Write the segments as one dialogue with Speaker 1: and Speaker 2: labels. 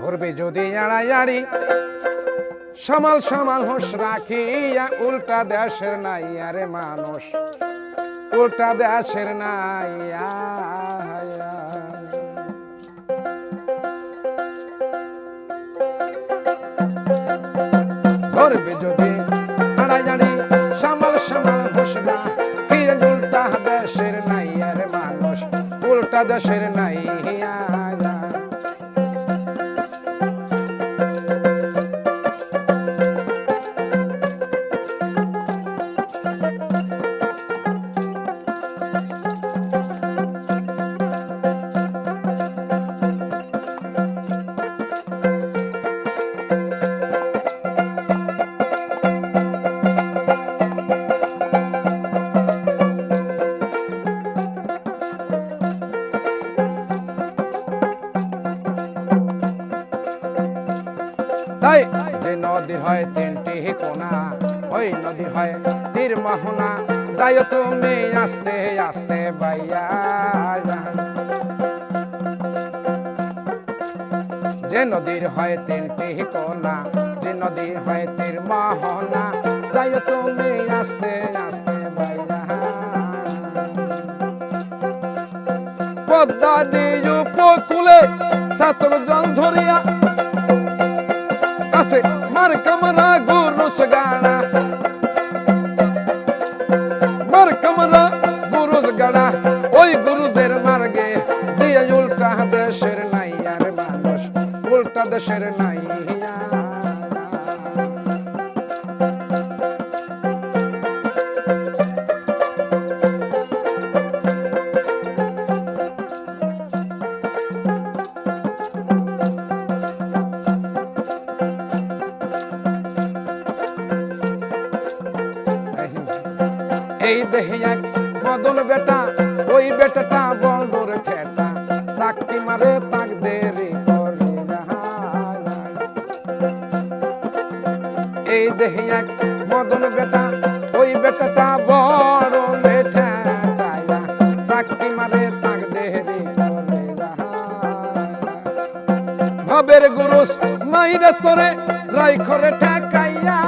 Speaker 1: ধরবে যদি আড়াইয়াড়ি সামাল সামাল হোস রাখিয়া, উল্টা দেশের নাই আরে মানুষ। উল্টা দেশের নাই। ধরবে যদি আড়াইয়াড়ি সামাল সামাল হোস উল্টা দেশের নাই আরে মানুষ। উল্টা দেশের তাই যে নদীর হয় তিনটি কোনা ওই নদী হয় তীর মোহনা। যাই তুমি আস্তে আস্তে বাইয়া যে নদীর হয় তিনটি কোনা যে নদীর হয় তীর মোহনা যাই তুমি আস্তে আস্তে বাইয়া পদ্মা নিজ উপকূলে সাতর জল ধরিয়া আছে মার কামরা গুরুস গানা মার কামরা গুরুস গানা ওই গুরুজের মার্গে দিয়ে উল্টা দেশের নাই আর মানুষ উল্টা দেশের নাই এই দেহে এক বেটা, ওই বেটাটা খেটা মারে তাক দেরি এই বেটা, ওই বেটাটা বড় বেটা মারে তাক গুরুস মাইরে তোরে রাই ঠেকাইয়া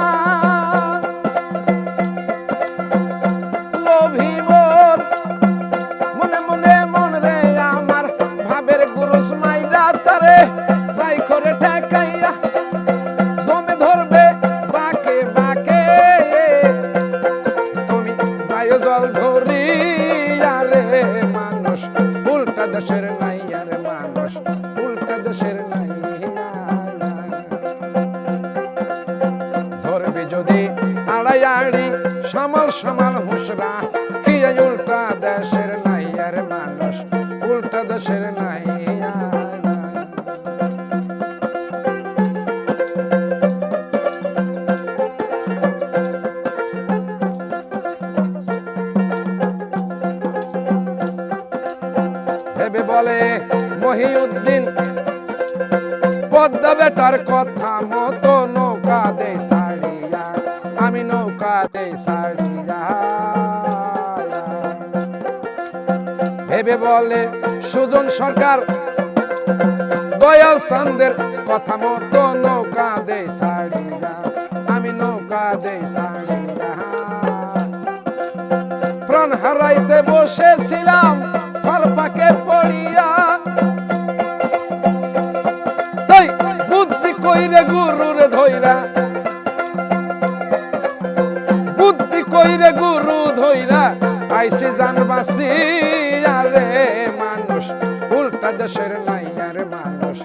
Speaker 1: নাই আর মানুষ, উল্টা দেশের নাই ধরবে যদি আড়াই আড়ি সামাল সামাল হুসরা কি উল্টা দেশের নাই আর মানুষ, উল্টা দেশের নাই। বলে, মহিউদ্দিন পদ্মা বেটার কথা মতো নৌকা দে সারিয়া, আমি নৌকা দে সারিয়া। ভেবে বলে, সুজন সরকার, দয়াল চান্দের কথা মতো নৌকা দে সারিয়া, আমি নৌকা দে সারিয়া। প্রাণ হারাইতে বসেছিলাম ফল পাকে পড়িয়া। তাই বুদ্ধি কইরে, গুরুরে ধইরা। বুদ্ধি কইরে, গুরু ধইরা। আইসে জানবাসি, আরে মানুষ, উল্টা দেশের নাই আরে মানুষ,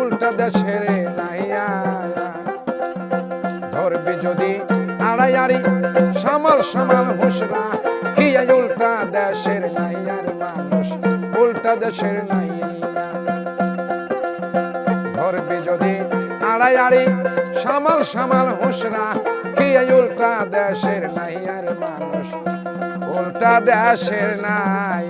Speaker 1: উল্টা দেশের নাই ধরবি যদি আড়াইয়ারি সামাল সামাল হুসরা খিয়া উল্টা দেশের নাই উল্টা দেশের নাই। ধরবে যদি আড়াইয়ারি সামাল সামাল হুসরা কে উল্টা দেশের নাই আর মানুষ? উল্টা দেশের নাই